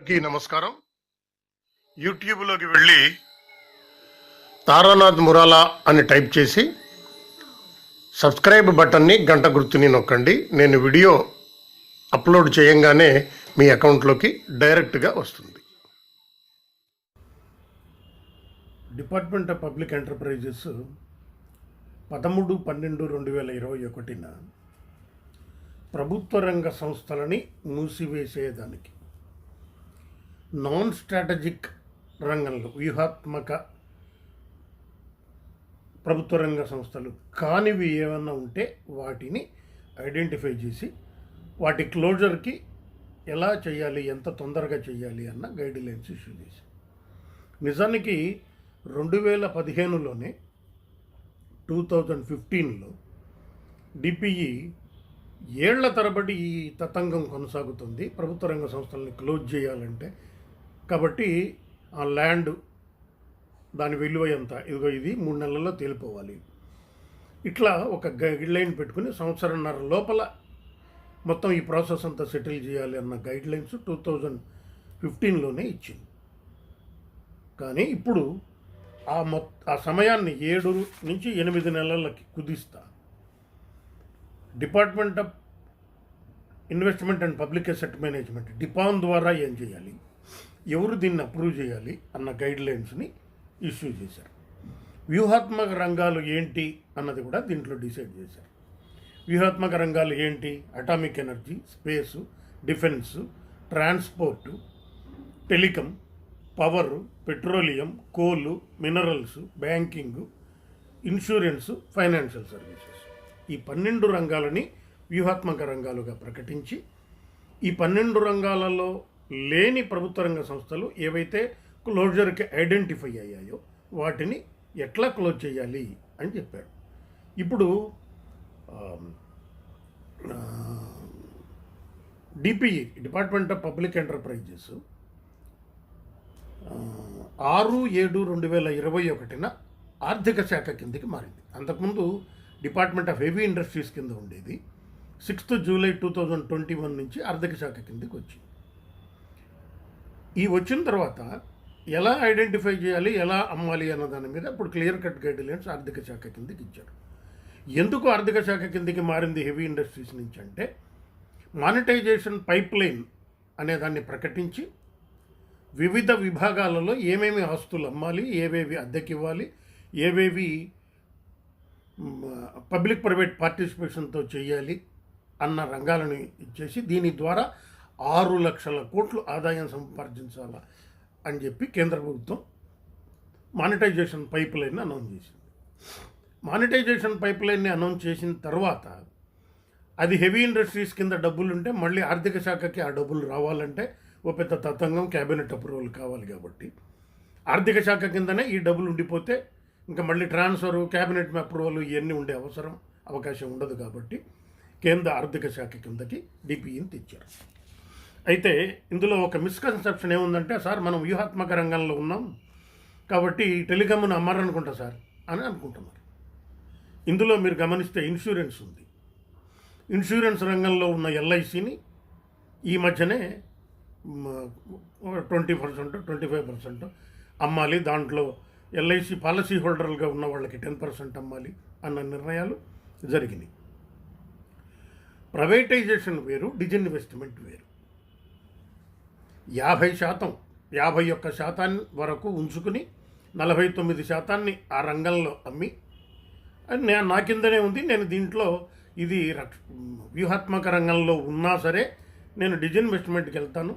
అందరికీ నమస్కారం. యూట్యూబ్లోకి వెళ్ళి తారానాథ్ మురాలా అని టైప్ చేసి సబ్స్క్రైబ్ బటన్ని గంట గుర్తుని నొక్కండి. నేను వీడియో అప్లోడ్ చేయంగానే మీ అకౌంట్లోకి డైరెక్ట్గా వస్తుంది. డిపార్ట్మెంట్ ఆఫ్ పబ్లిక్ ఎంటర్ప్రైజెస్ పదమూడు పన్నెండు రెండు వేల ఇరవై ఒకటిన ప్రభుత్వ రంగ సంస్థలని మూసివేసేదానికి నాన్ స్ట్రాటజిక్ రంగంలో వ్యూహాత్మక ప్రభుత్వ రంగ సంస్థలు కానివి ఏమన్నా ఉంటే వాటిని ఐడెంటిఫై చేసి వాటి క్లోజర్కి ఎలా చేయాలి ఎంత తొందరగా చేయాలి అన్న గైడ్ లైన్స్ ఇష్యూ చేసి నిజానికి రెండు వేల పదిహేనులోనే టూ థౌజండ్ ఫిఫ్టీన్లో డిపిఈ ఏళ్ళ తరబడి ఈ తతంగం కొనసాగుతుంది. ప్రభుత్వ రంగ సంస్థలని క్లోజ్ చేయాలంటే కాబట్టి ఆ ల్యాండ్ దాని విలువ ఎంత? ఇదిగో ఇది మూడు నెలల్లో తేలిపోవాలి. ఇట్లా ఒక గైడ్ లైన్ పెట్టుకుని సంవత్సరంన్నర లోపల మొత్తం ఈ ప్రాసెస్ అంతా సెటిల్ చేయాలి అన్న గైడ్ లైన్స్ టూ థౌజండ్ ఫిఫ్టీన్లోనే ఇచ్చింది. కానీ ఇప్పుడు ఆ మొ ఆ సమయాన్ని ఏడు నుంచి ఎనిమిది నెలలకి కుదిస్తా. Department of investment and public asset management DIPAM ద్వారా ఏం చేయాలి? ఎవరు దీన్ని అప్రూవ్ చేయాలి అన్న గైడ్ లైన్స్ని ఇష్యూ చేశారు. వ్యూహాత్మక రంగాలు ఏంటి అన్నది కూడా దీంట్లో డిసైడ్ చేశారు. వ్యూహాత్మక రంగాలు ఏంటి? Atomic energy space defence transport telecom power petroleum coal minerals banking insurance financial services ఈ పన్నెండు రంగాలని వ్యూహాత్మక రంగాలుగా ప్రకటించి ఈ పన్నెండు రంగాలలో లేని ప్రభుత్వ రంగ సంస్థలు ఏవైతే క్లోజర్కి ఐడెంటిఫై అయ్యాయో వాటిని ఎట్లా క్లోజ్ చేయాలి అని చెప్పారు. ఇప్పుడు DPE department of public enterprises ఆరు ఏడు రెండు వేల ఇరవై ఒకటిన ఆర్థిక శాఖ కిందకి మారింది. అంతకుముందు డిపార్ట్మెంట్ ఆఫ్ హెవీ ఇండస్ట్రీస్ కింద ఉండేది. Sixth July two thousand twenty one నుంచి ఆర్థిక శాఖ కిందకి వచ్చింది. ఈ వచ్చిన తర్వాత ఎలా ఐడెంటిఫై చేయాలి ఎలా అమ్మాలి అన్న దాని మీద ఇప్పుడు క్లియర్ కట్ గైడ్ లైన్స్ ఆర్థిక శాఖ కిందకి ఇచ్చారు. ఎందుకు ఆర్థిక శాఖ కిందకి మారింది హెవీ ఇండస్ట్రీస్ నుంచి అంటే మానిటైజేషన్ పైప్ లైన్ అనే దాన్ని ప్రకటించి వివిధ విభాగాలలో ఏమేమి ఆస్తులు అమ్మాలి ఏవేవి అద్దెకి ఇవ్వాలి ఏవేవి పబ్లిక్ ప్రైవేట్ పార్టిసిపేషన్తో చేయాలి అన్న రంగాలను ఇచ్చేసి దీని ద్వారా ఆరు లక్షల కోట్లు ఆదాయం సంపార్జించాలా అని చెప్పి కేంద్ర ప్రభుత్వం మానిటైజేషన్ పైప్ లైన్ని అనౌన్స్ చేసింది. మానిటైజేషన్ పైప్ లైన్ని అనౌన్స్ చేసిన తర్వాత అది హెవీ ఇండస్ట్రీస్ కింద డబ్బులు ఉంటే మళ్ళీ ఆర్థిక శాఖకి ఆ డబ్బులు రావాలంటే ఓ పెద్ద తతంగం క్యాబినెట్ అప్రూవల్ కావాలి కాబట్టి. ఆర్థిక శాఖ కిందనే ఈ డబ్బులు ఉండిపోతే ఇంకా మళ్ళీ ట్రాన్స్ఫర్ క్యాబినెట్ అప్రూవల్ ఇవన్నీ ఉండే అవసరం అవకాశం ఉండదు కాబట్టి కేంద్ర ఆర్థిక శాఖ కిందకి డిపిఈని తెచ్చారు. అయితే ఇందులో ఒక మిస్కన్సెప్షన్ ఏముందంటే సార్ మనం వ్యూహాత్మక రంగంలో ఉన్నాం కాబట్టి టెలికామ్ను అమ్మారనుకుంటా సార్ అని అనుకుంటున్నారు. ఇందులో మీరు గమనిస్తే ఇన్సూరెన్స్ ఉంది. ఇన్సూరెన్స్ రంగంలో ఉన్న ఎల్ఐసిని ఈ మధ్యనే twenty percent twenty five percent అమ్మాలి. దాంట్లో ఎల్ఐసి పాలసీ హోల్డర్లుగా ఉన్న వాళ్ళకి టెన్ పర్సెంట్ అమ్మాలి అన్న నిర్ణయాలు జరిగినాయి. ప్రైవేటైజేషన్ వేరు డిజిన్వెస్ట్మెంట్ వేరు. యాభై శాతం యాభై ఒక్క శాతాన్ని వరకు ఉంచుకుని నలభై తొమ్మిది శాతాన్ని ఆ రంగంలో అమ్మి అది నా కిందనే ఉంది. నేను దీంట్లో ఇది రక్ష వ్యూహాత్మక రంగంలో ఉన్నా సరే నేను డిజైన్ ఇన్వెస్ట్మెంట్కి వెళ్తాను.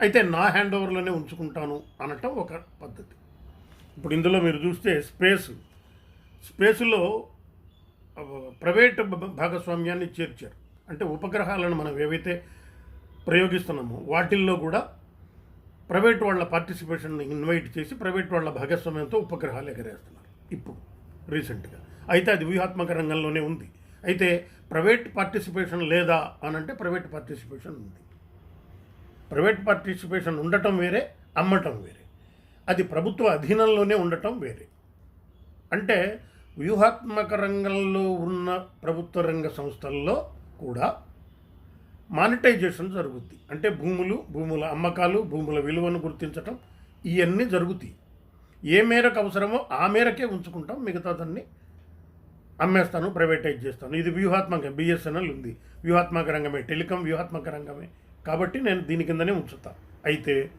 అయితే నా హ్యాండ్ ఓవర్లోనే ఉంచుకుంటాను అనటం ఒక పద్ధతి. ఇప్పుడు ఇందులో మీరు చూస్తే స్పేస్ స్పేస్లో ప్రైవేట్ భాగస్వామ్యాన్ని చేర్చారు. అంటే ఉపగ్రహాలను మనం ఏవైతే ప్రయోగిస్తున్నామో వాటిల్లో కూడా ప్రైవేట్ వాళ్ళ పార్టిసిపేషన్ ఇన్వైట్ చేసి ప్రైవేట్ వాళ్ళ భాగస్వామ్యంతో ఉపగ్రహాలు ఎగరేస్తున్నారు. ఇప్పుడు రీసెంట్గా. అయితే అది వ్యూహాత్మక రంగంలోనే ఉంది. అయితే ప్రైవేట్ పార్టిసిపేషన్ లేదా అని అంటే ప్రైవేట్ పార్టిసిపేషన్ ఉంది. ప్రైవేట్ పార్టిసిపేషన్ ఉండటం వేరే అమ్మటం వేరే. అది ప్రభుత్వ అధీనంలోనే ఉండటం వేరే. అంటే వ్యూహాత్మక రంగంలో ఉన్న ప్రభుత్వ రంగ సంస్థల్లో కూడా మానిటైజేషన్ జరుగుద్ది. అంటే భూములు భూముల అమ్మకాలు భూముల విలువను గుర్తించటం ఇవన్నీ జరుగుతాయి. ఏ మేరకు అవసరమో ఆ మేరకే ఉంచుకుంటాం మిగతాదన్నీ అమ్మేస్తాను ప్రైవేటైజ్ చేస్తాను. ఇది వ్యూహాత్మక బిఎస్ఎన్ఎల్ ఉంది. వ్యూహాత్మక రంగమే టెలికాం వ్యూహాత్మక రంగమే. కాబట్టి నేను దీని కిందనే ఉంచుతా. అయితే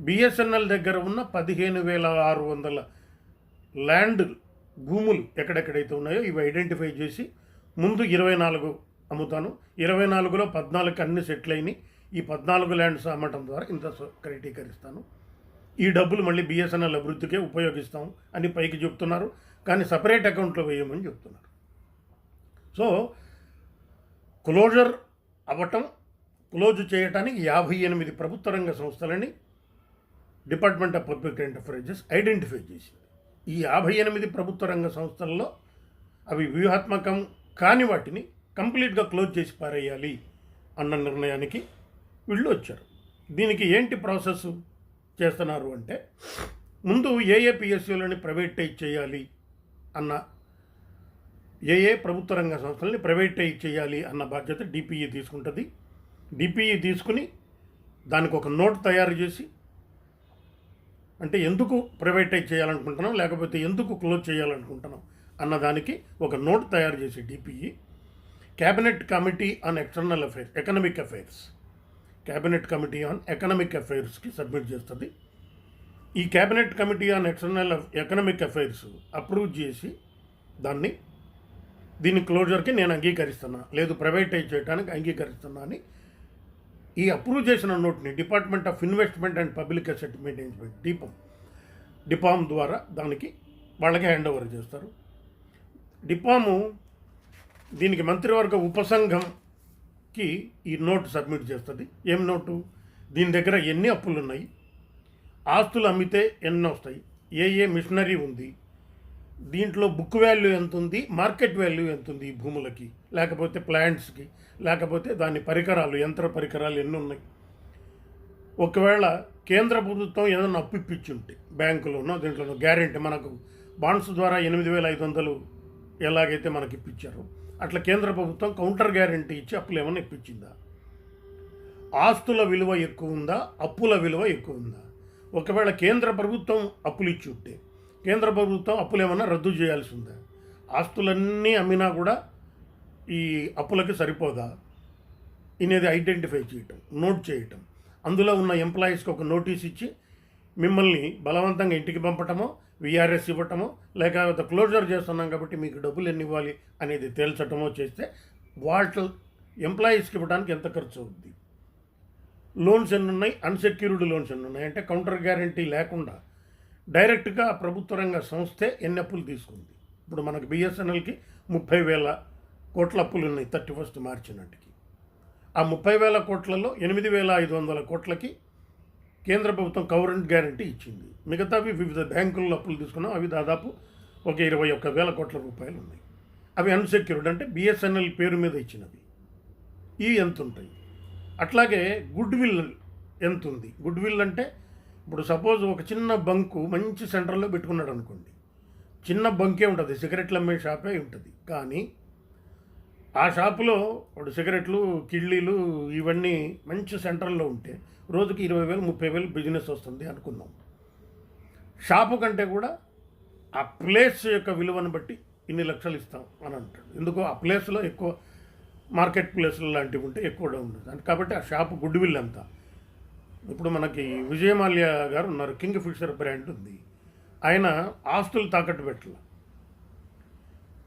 బిఎస్ఎన్ఎల్ దగ్గర ఉన్న పదిహేను వేల ఆరు వందల ల్యాండ్ భూములు ఎక్కడెక్కడైతే ఉన్నాయో ఇవి ఐడెంటిఫై చేసి ముందు ఇరవై నాలుగు అమ్ముతాను. ఇరవై నాలుగులో పద్నాలుగు అన్ని సెటిల్ అయినాయి. ఈ పద్నాలుగు ల్యాండ్స్ అమ్మటం ద్వారా ఇంత క్రైటీకరిస్తాను. ఈ డబ్బులు మళ్ళీ బిఎస్ఎన్ఎల్ అభివృద్ధికే ఉపయోగిస్తాం అని పైకి చెప్తున్నారు. కానీ సపరేట్ అకౌంట్లో వేయమని చెప్తున్నారు. సో క్లోజర్ అవ్వటం క్లోజ్ చేయటానికి యాభై ఎనిమిది ప్రభుత్వ రంగ సంస్థలని department of public enterprises identify చేసింది. ఈ యాభై ఎనిమిది ప్రభుత్వ రంగ సంస్థల్లో అవి వ్యూహాత్మకం కాని వాటిని కంప్లీట్గా క్లోజ్ చేసి పారేయాలి అన్న నిర్ణయానికి వీళ్ళు వచ్చారు. దీనికి ఏంటి ప్రాసెస్ చేస్తున్నారు అంటే ముందు ఏఏ ఏ ప్రైవేటైజ్ చేయాలి అన్న ఏఏ ప్రభుత్వ రంగ సంస్థలని ప్రైవేటైజ్ చేయాలి అన్న బాధ్యత డిపిఈ తీసుకుంటుంది. డిపిఈ తీసుకుని దానికి ఒక నోట్ తయారు చేసి అంటే ఎందుకు ప్రైవేటైజ్ చేయాలనుకుంటున్నాం లేకపోతే ఎందుకు క్లోజ్ చేయాలనుకుంటున్నాం అన్నదానికి ఒక నోట్ తయారు చేసి DPE cabinet committee on external affairs economic affairs cabinet committee on economic అఫైర్స్కి submit చేస్తుంది. ఈ cabinet committee on external economic affairs approve చేసి దాన్ని దీని క్లోజర్కి నేను అంగీకరిస్తున్నా. లేదు ప్రైవేటైజ్ చేయడానికి అంగీకరిస్తున్నా అని ఈ అప్రూవ్ చేసిన నోట్ని department of investment and public asset management DIPAM DIPAM ద్వారా దానికి వాళ్ళకి హ్యాండ్ ఓవర్ చేస్తారు. డిపాము దీనికి మంత్రివర్గ ఉపసంఘంకి ఈ నోటు సబ్మిట్ చేస్తుంది. ఏం నోటు? దీని దగ్గర ఎన్ని అప్పులు ఉన్నాయి ఆస్తులు అమ్మితే ఎన్ని వస్తాయి? ఏ ఏ మిషనరీ ఉంది? దీంట్లో బుక్ వాల్యూ ఎంత ఉంది మార్కెట్ వాల్యూ ఎంత ఉంది ఈ భూములకి? లేకపోతే ప్లాంట్స్కి? లేకపోతే దాని పరికరాలు యంత్ర పరికరాలు ఎన్ని ఉన్నాయి? ఒకవేళ కేంద్ర ప్రభుత్వం ఏదైనా అప్పు ఇప్పించి ఉంటే బ్యాంకులోనో దీంట్లోనో గ్యారెంటీ మనకు బాండ్స్ ద్వారా ఎనిమిది వేల ఐదు వందలు ఎలాగైతే మనకి ఇప్పించారో అట్లా కేంద్ర ప్రభుత్వం కౌంటర్ గ్యారెంటీ ఇచ్చి అప్పులు ఏమైనా ఇప్పించిందా? ఆస్తుల విలువ ఎక్కువ ఉందా? అప్పుల విలువ ఎక్కువ ఉందా? ఒకవేళ కేంద్ర ప్రభుత్వం అప్పులు ఇచ్చి ఉంటే కేంద్ర ప్రభుత్వం అప్పులు ఏమైనా రద్దు చేయాల్సి ఉందా? ఆస్తులన్నీ అమ్మినా కూడా ఈ అప్పులకి సరిపోదా? అనేది ఐడెంటిఫై చేయటం నోట్ చేయటం. అందులో ఉన్న ఎంప్లాయీస్కి ఒక నోటీస్ ఇచ్చి మిమ్మల్ని బలవంతంగా ఇంటికి పంపటమో విఆర్ఎస్ ఇవ్వటమో లేకపోతే క్లోజర్ చేస్తున్నాం కాబట్టి మీకు డబ్బులు ఎన్ని ఇవ్వాలి అనేది తేల్చటమో చేస్తే వాళ్ళ ఎంప్లాయీస్కి ఇవ్వడానికి ఎంత ఖర్చు అవుద్ది? లోన్స్ ఎన్ని ఉన్నాయి అన్సెక్యూర్డ్ లోన్స్ ఎన్ని ఉన్నాయి అంటే కౌంటర్ గ్యారంటీ లేకుండా డైరెక్ట్గా ప్రభుత్వ రంగ సంస్థే ఎన్ని అప్పులు తీసుకుంది? ఇప్పుడు మనకు బిఎస్ఎన్ఎల్కి ముప్పై వేల కోట్ల అప్పులు ఉన్నాయి థర్టీ ఫస్ట్ మార్చి నాటికి. ఆ ముప్పై వేల కోట్లలో ఎనిమిది వేల ఐదు వందల కోట్లకి కేంద్ర ప్రభుత్వం కవరెంట్ గ్యారంటీ ఇచ్చింది. మిగతావి వివిధ బ్యాంకుల్లో అప్పులు తీసుకున్నాం. అవి దాదాపు ఒక ఇరవై ఒక్క వేల కోట్ల రూపాయలు ఉన్నాయి. అవి అన్సెక్యూర్డ్ అంటే బిఎస్ఎన్ఎల్ పేరు మీద ఇచ్చినవి. ఇవి ఎంత ఉంటాయి? అట్లాగే గుడ్ విల్ ఎంత ఉంది? గుడ్ విల్ అంటే ఇప్పుడు సపోజ్ ఒక చిన్న బంకు మంచి సెంటర్లో పెట్టుకున్నాడు అనుకోండి. చిన్న బంకే ఉంటుంది. సిగరెట్లు అమ్మే షాపే ఉంటుంది. కానీ ఆ షాపులో వాడు సిగరెట్లు కిళ్ళీలు ఇవన్నీ మంచి సెంటర్లో ఉంటే రోజుకి ఇరవై వేలు ముప్పై వేలు బిజినెస్ వస్తుంది అనుకుందాం. షాపు కంటే కూడా ఆ ప్లేస్ యొక్క విలువను బట్టి ఇన్ని లక్షలు ఇస్తాం అని అంటాడు. ఎందుకో ఆ ప్లేస్లో ఎక్కువ మార్కెట్ ప్లేస్లు లాంటివి ఉంటే ఎక్కువ ఉంటుంది కాబట్టి ఆ షాపు గుడ్ విల్ అంతా. ఇప్పుడు మనకి విజయమాల్య గారు ఉన్నారు. కింగ్ ఫిషర్ బ్రాండ్ ఉంది. ఆయన ఆస్తులు తాకట్టు పెట్టాల.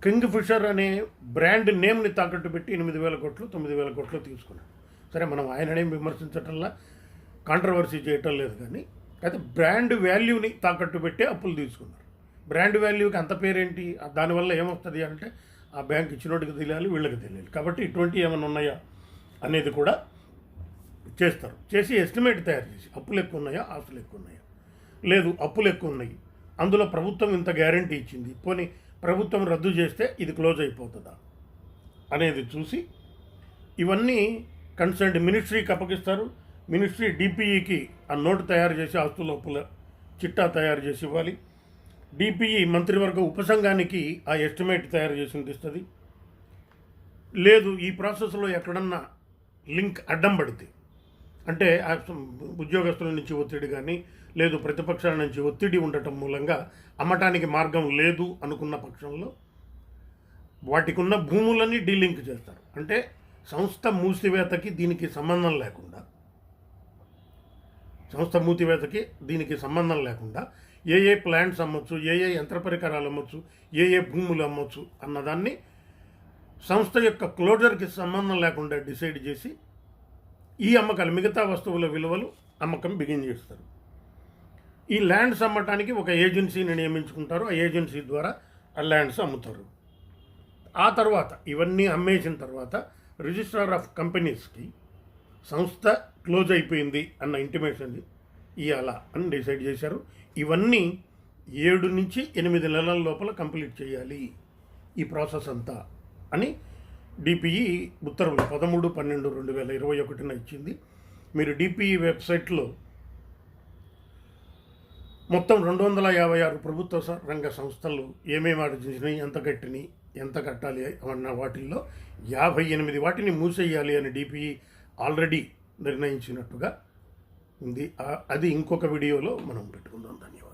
కింగ్ ఫిషర్ అనే బ్రాండ్ నేమ్ని తాకట్టు పెట్టి ఎనిమిది వేల కోట్లు తొమ్మిది వేల కోట్లు తీసుకున్నాడు. సరే మనం ఆయననేం విమర్శించటంలా కాంట్రవర్సీ చేయటం లేదు కానీ అయితే బ్రాండ్ వాల్యూని తాకట్టు పెట్టి అప్పులు తీసుకున్నారు. బ్రాండ్ వాల్యూకి అంత పేరేంటి? దానివల్ల ఏమొస్తుంది అంటే ఆ బ్యాంక్ ఇచ్చినోటికి తెలియాలి వీళ్ళకి తెలియాలి. కాబట్టి ఇటువంటి ఏమైనా ఉన్నాయా అనేది కూడా చేస్తారు. చేసి ఎస్టిమేట్ తయారు చేసి అప్పులు ఎక్కువ ఉన్నాయా? ఆస్తులు ఎక్కువ ఉన్నాయా? లేదు అప్పులు ఎక్కువ ఉన్నాయి. అందులో ప్రభుత్వం ఇంత గ్యారంటీ ఇచ్చింది. పోనీ ప్రభుత్వం రద్దు చేస్తే ఇది క్లోజ్ అయిపోతుందా అనేది చూసి ఇవన్నీ కన్సర్న్డ్ మినిస్ట్రీకి అప్పగిస్తారు. మినిస్ట్రీ డిపిఈకి ఆ నోటు తయారు చేసి ఆస్తుల అప్పుల చిట్టా తయారు చేసి ఇవ్వాలి. డిపిఈ మంత్రివర్గ ఉపసంఘానికి ఆ ఎస్టిమేట్ తయారు చేసింది ఇస్తుంది లేదు ఈ ప్రాసెస్లో ఎక్కడన్నా లింక్ అడ్డం పడితే అంటే ఉద్యోగస్తుల నుంచి ఒత్తిడి కానీ లేదు ప్రతిపక్షాల నుంచి ఒత్తిడి ఉండటం మూలంగా అమ్మటానికి మార్గం లేదు అనుకున్న పక్షంలో వాటికి ఉన్న భూములన్నీ డీలింక్ చేస్తారు. అంటే సంస్థ మూసివేతకి దీనికి సంబంధం లేకుండా. సంస్థ మూతివేతకి దీనికి సంబంధం లేకుండా ఏ ఏ ప్లాంట్స్ అమ్మొచ్చు ఏ ఏ యంత్ర పరికరాలు అమ్మొచ్చు ఏ ఏ భూములు అమ్మొచ్చు అన్నదాన్ని సంస్థ యొక్క క్లోజర్కి సంబంధం లేకుండా డిసైడ్ చేసి ఈ అమ్మకాలు మిగతా వస్తువుల విలువలు అమ్మకం బిగిన్ చేస్తారు. ఈ ల్యాండ్స్ అమ్మటానికి ఒక ఏజెన్సీని నియమించుకుంటారు. ఆ ఏజెన్సీ ద్వారా ఆ ల్యాండ్స్ అమ్ముతారు. ఆ తర్వాత ఇవన్నీ అమ్మేసిన తర్వాత రిజిస్ట్రార్ ఆఫ్ కంపెనీస్కి సంస్థ క్లోజ్ అయిపోయింది అన్న ఇంటిమేషన్ ఇవ్వాలా అని డిసైడ్ చేశారు. ఇవన్నీ ఏడు నుంచి ఎనిమిది నెలల లోపల కంప్లీట్ చేయాలి ఈ ప్రాసెస్ అంతా అని డిపిఈ ఉత్తర్వులు పదమూడు పన్నెండు రెండు వేల ఇరవై ఒకటిన ఇచ్చింది. మీరు డిపిఈ వెబ్సైట్లో మొత్తం రెండు వందల యాభై ఆరు ప్రభుత్వ రంగ సంస్థలు ఏమేమి ఆర్జించినాయి ఎంత కట్టినాయి ఎంత కట్టాలి అన్న వాటిల్లో యాభై ఎనిమిది వాటిని మూసేయాలి అని డిపిఈ ఆల్రెడీ నిర్ణయించినట్టుగా ఉంది. అది ఇంకొక వీడియోలో మనం పెట్టుకుందాం. ధన్యవాదాలు.